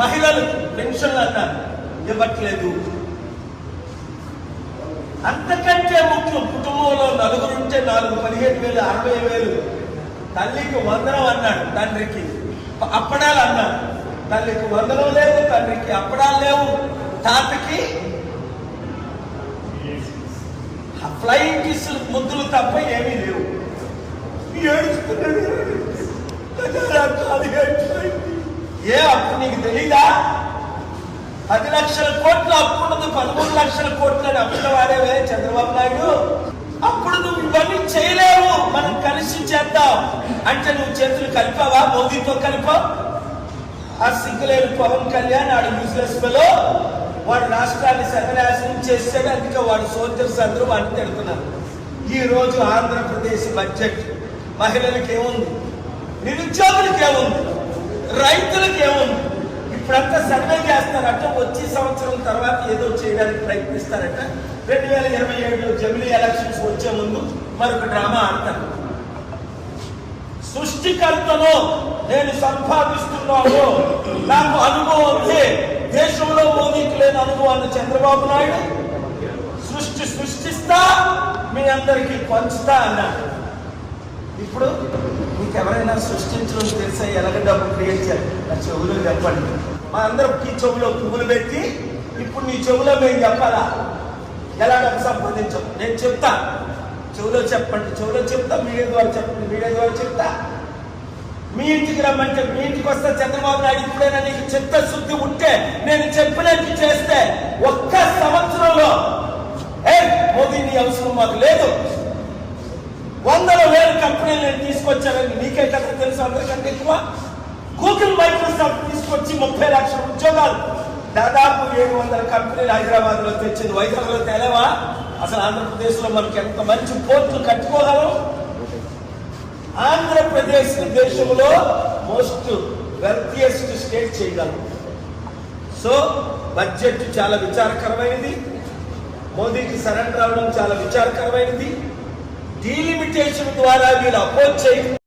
మహిళలు పెన్షన్లు అన్నారు ఇవ్వట్లేదు. అంతకంటే ముఖ్యం కుటుంబంలో నలుగురు ఉంటే నాలుగు పదిహేను వేలు అరవై వేలు. తల్లికి వందనం అన్నాడు తండ్రికి. అప్పడాలు అన్నాడు. తల్లికి వందనం లేవు తండ్రికి అప్పడాలు లేవు. తాతకి ఫ్లయింగ్ కిస్ ముద్దులు తప్ప ఏమీ లేవు. ఏడుస్తున్నాడు. ఏ అప్పు నీకు తెలీదా? పది లక్షల కోట్ల అప్పు ఉన్నది పదమూడు లక్షల కోట్ల అప్పుల వాడేవే చంద్రబాబు నాయుడు? అప్పుడు నువ్వు ఇవన్నీ చేయలేవు మనం కలిసి చేద్దాం. అంటే నువ్వు చేతులు కలిపావా? మోదీతో కలిపావు? ఆ సిగ్గులేని పవన్ కళ్యాణ్ ఆడు యూజ్లెస్లో వాడు రాష్ట్రాన్ని సర్వనాశనం చేస్తాడు అందుకే వాడు సోదరుస్ అందరూ వాడిని తిడుతున్నారు. ఈ రోజు ఆంధ్రప్రదేశ్ బడ్జెట్ మహిళలకు ఏముంది? నిరుద్యోగులకు ఏముంది? రైతులకు ఏముంది? ఇప్పుడంతా సర్వే చేస్తారట వచ్చే సంవత్సరం తర్వాత ఏదో చేయడానికి ప్రయత్నిస్తారట. రెండు వేల ఇరవై ఏడులో జమిలీ ఎలక్షన్స్ వచ్చే ముందు మరొక డ్రామా ఆడతారు. సృష్టికర్తను నేను సంపాదిస్తున్నాను. నాకు అనుభవం ఉంది. దేశంలో మోదీకి లేని అనుభవాన్ని చంద్రబాబు నాయుడు సృష్టి సృష్టిస్తా మీ అందరికీ పంచుతా అన్నాడు. ఇప్పుడు మీకు ఎవరైనా సృష్టించడం తెలిసే? ఎలాగ డబ్బు క్రియేట్ చేయాలి. నా చెవులో చెప్పండి మా ఈ చెవులో పువ్వులు పెట్టి ఇప్పుడు నీ చెవులో మేము చెప్పాలా? ఎలా డబ్బు సంపాదించాం? నేను చెప్తా. చెవులో చెప్పండి. చెవులో చెప్తా మీడియా ద్వారా చెప్పండి. మీడియా ద్వారా చెప్తా. మీ ఇంటికి రమ్మంటే మీ ఇంటికి వస్తే చంద్రబాబు నాయుడు ఇప్పుడైనా నీకు చిత్తశుద్ధి ఉంటే నేను చెప్పినట్టు చేస్తే ఒక్క సంవత్సరంలో ఏ మోదీ నీ అవసరం మాకు లేదు వందల వేల కంపెనీలు నేను తీసుకొచ్చానని తెలుసు? అందరికంటే ఎక్కువ? గూగుల్ మైక్రోసాఫ్ట్ తీసుకొచ్చి ముప్పై లక్షల ఉద్యోగాలు. దాదాపు ఏడు వందల కంపెనీలు హైదరాబాద్లో తెచ్చింది. వైజాగ్లో తెలవా? అసలు ఆంధ్రప్రదేశ్లో మనకి ఎంత మంచి పోర్టులు కట్టుకోగలం? ఆంధ్రప్రదేశ్ దేశంలో మోస్ట్ వెల్తియెస్ట్ స్టేట్ చేయగలం. సో బడ్జెట్ చాలా విచారకరమైనది. మోదీకి సరెండర్ అవడం చాలా విచారకరమైనది. డీలిమిటేషన్ ద్వారా వీళ్ళు అపోజ్ చేయి.